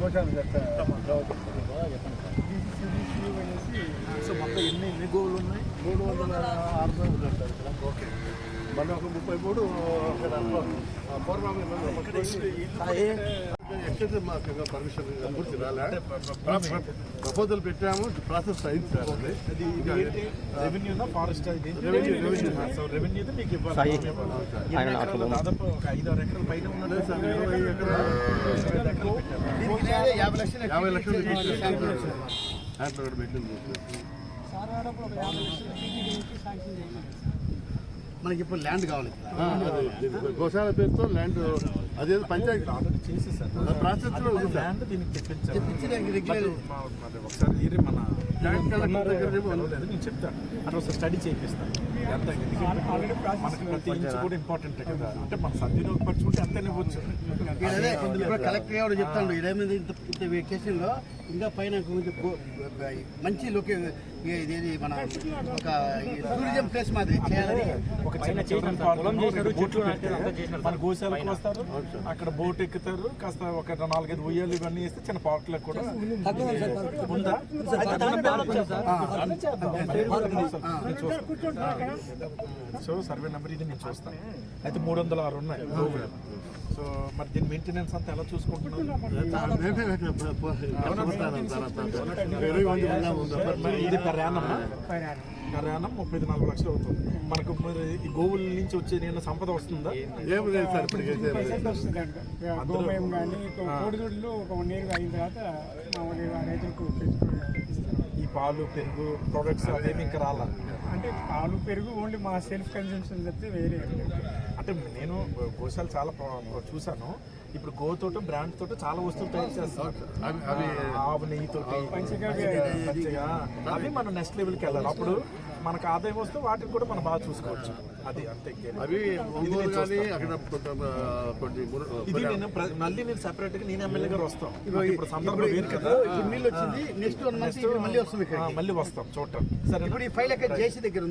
గోశాల చెప్తా సో మొత్తం ఎన్ని ఎన్ని గోవులు ఉన్నాయి? మూడు వందల ఆరు రోజులు ఉంటారు ఇక్కడ. ఓకే. మన ఒక ముప్పై మూడు అక్కడ మాకు పర్మిషన్ పూర్తి రాలే. ప్రపోజల్ పెట్టాము ప్రాసెస్ అయింది సార్ అది. ఫారెస్ట్ రెవెన్యూ మీకు ఇవ్వాలి. దాదాపు ఒక ఐదు ఆరు ఎకరాల పైన ఉన్నది లేదు సార్ ఇరవై ఎకరాలు. యాభై లక్షలు యాభై లక్షలు హ్యాండ్ కూడా పెట్టింది మనకి ఇప్పుడు ల్యాండ్ కావాలి. గోశాల పేరుతో ల్యాండ్ అదే పంచాయతీ ప్రాసెస్లో ఉంది సార్. ఒకసారి మన నేను చెప్తాను. అట్లా ఒకసారి స్టడీ ఎందుకంటే మనకి ప్రతి ఇంచ్ కూడా ఇంపార్టెంట్ కదా. అంటే మన సద్వినియోగపరచుకుంటే అదే ఇప్పుడు కలెక్టర్ గారు చెప్తాడు. ఇదేమైంది ఇంత ఇంత వెకేషన్లో ఇంకా పైన మంచి లొకే ఇదేది మన ఒక టూరిజం ప్లేస్ మాదిరి చేయాలని ఒక చిన్న మన గోశాలకు వస్తారు. అక్కడ బోట్ ఎక్కుతారు. కాస్త ఒక నాలుగైదు ఉయ్యాలు ఇవన్నీ వేస్తే చిన్న పార్క్లో కూడా ఉందా. సో సర్వే నెంబర్ ఇది నేను చూస్తాను. అయితే మూడు వందల ఆరు ఉన్నాయి సో మరి దీని మెయింటెనెన్స్ అంతా ఎలా తర్వాత ఇరవై మంది మరి ఇది ముప్పై ఐదు నాలుగు లక్షలు అవుతుంది. మనకు మరి ఈ గోవుల నుంచి వచ్చే నేను సంపద వస్తుందా? ఏం లేదు సార్ గోమయం కానీ ఒక వన్ ఇయర్ అయిన తర్వాత మామూలుగా రైతులకు పెంచుకొని ఇస్తాం. ఈ పాలు పెరుగు ప్రొడక్ట్స్ అవేమి ఇంకా రాలా? అంటే పాలు పెరుగు ఓన్లీ మా సెల్ఫ్ కన్సంప్షన్ చెప్తే వేరే అంటే నేను గోశాలు చాలా చూశాను. ఇప్పుడు గోతోట బ్రాండ్ తోట చాలా వస్తువులు తయారు చేస్తారు అవి ఆవు నెయ్యితోటి అవి మనం నెక్స్ట్ లెవెల్కి వెళ్ళాలి. అప్పుడు మనకు ఆదాయం వస్తే వాటిని కూడా మనం బాగా చూసుకోవచ్చు. అది అంతే. అవి ఇది నేను మళ్ళీ నేను సెపరేట్గా నేను ఎమ్మెల్యే గారు వస్తాం. ఇప్పుడు సందర్భం వేరు కదా. వచ్చింది నెక్స్ట్ మళ్ళీ వస్తుంది మళ్ళీ వస్తాం చూడటం. సరే ఇప్పుడు ఈ ఫైల్ ఎక్కడ జేసీ దగ్గర ఉంది?